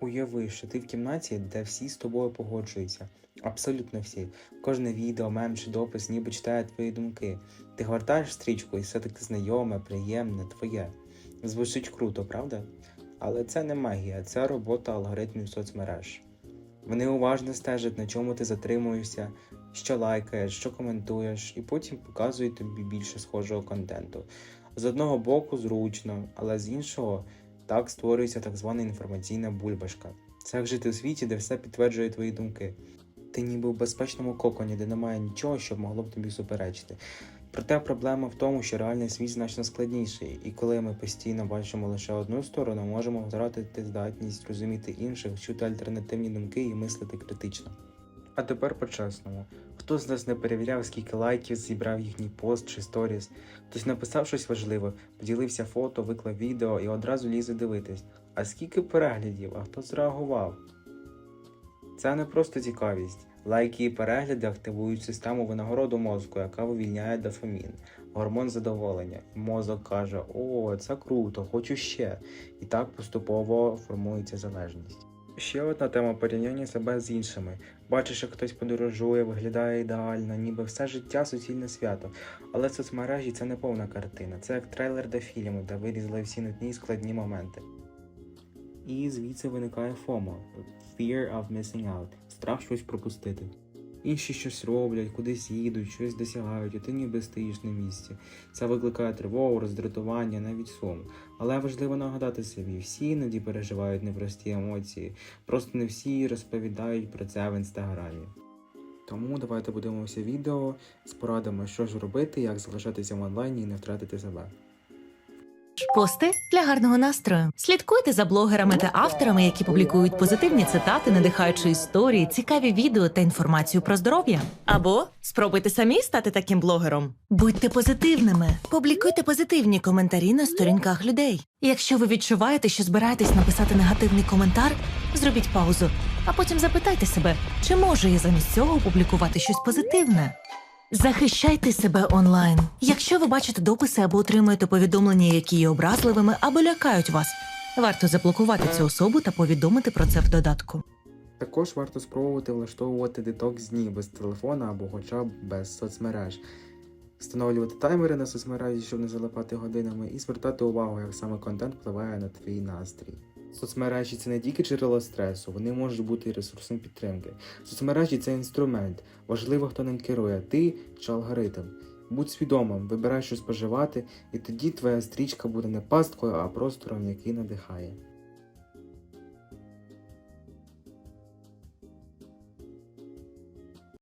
Уяви, що ти в кімнаті, де всі з тобою погоджуються. Абсолютно всі. Кожне відео, мем чи допис ніби читає твої думки. Ти гортаєш стрічку і все таки знайоме, приємне, твоє. Звучить круто, правда? Але це не магія, це робота алгоритмів соцмереж. Вони уважно стежать, на чому ти затримуєшся, що лайкаєш, що коментуєш, і потім показують тобі більше схожого контенту. З одного боку зручно, але з іншого так створюється так звана інформаційна бульбашка. Це як жити у світі, де все підтверджує твої думки. Ти ніби в безпечному коконі, де немає нічого, що могло б тобі суперечити. Проте проблема в тому, що реальний світ значно складніший, і коли ми постійно бачимо лише одну сторону, можемо втратити здатність розуміти інших, чути альтернативні думки і мислити критично. А тепер по-чесному. Хто з нас не перевіряв, скільки лайків зібрав їхній пост чи сторіс? Хтось написав щось важливе, поділився фото, виклав відео і одразу лізе дивитись. А скільки переглядів, а хто зреагував? Це не просто цікавість. Лайки і перегляди активують систему винагороду мозку, яка вивільняє дофамін, гормон задоволення. Мозок каже: О, це круто, хочу ще. І так поступово формується залежність. Ще одна тема порівняння себе з іншими. Бачиш, як хтось подорожує, виглядає ідеально, ніби все життя суцільне свято. Але в соцмережі це не повна картина, це як трейлер до фільму, де вирізали всі нудні і складні моменти. І звідси виникає FOMO – Fear of Missing Out – страх щось пропустити. Інші щось роблять, кудись їдуть, щось досягають, а ти ніби стоїш на місці. Це викликає тривогу, роздратування, навіть сум. Але важливо нагадати собі, всі іноді переживають непрості емоції, просто не всі розповідають про це в інстаграмі. Тому давайте подивимося відео з порадами, що ж робити, як залишатися в онлайні і не втратити себе. Пости для гарного настрою. Слідкуйте за блогерами та авторами, які публікують позитивні цитати, надихаючі історії, цікаві відео та інформацію про здоров'я. Або спробуйте самі стати таким блогером. Будьте позитивними, публікуйте позитивні коментарі на сторінках людей. Якщо ви відчуваєте, що збираєтесь написати негативний коментар, зробіть паузу, а потім запитайте себе, чи можу я замість цього публікувати щось позитивне. Захищайте себе онлайн. Якщо ви бачите дописи або отримуєте повідомлення, які є образливими або лякають вас, варто заблокувати цю особу та повідомити про це в додатку. Також варто спробувати влаштовувати детокс дні без телефона або хоча б без соцмереж, встановлювати таймери на соцмережі, щоб не залипати годинами, і звертати увагу, як саме контент впливає на твій настрій. Соцмережі це не тільки джерело стресу, вони можуть бути ресурсом підтримки. Соцмережі це інструмент. Важливо, хто ним керує, ти чи алгоритм. Будь свідомим, вибирай, що споживати, і тоді твоя стрічка буде не пасткою, а простором, який надихає.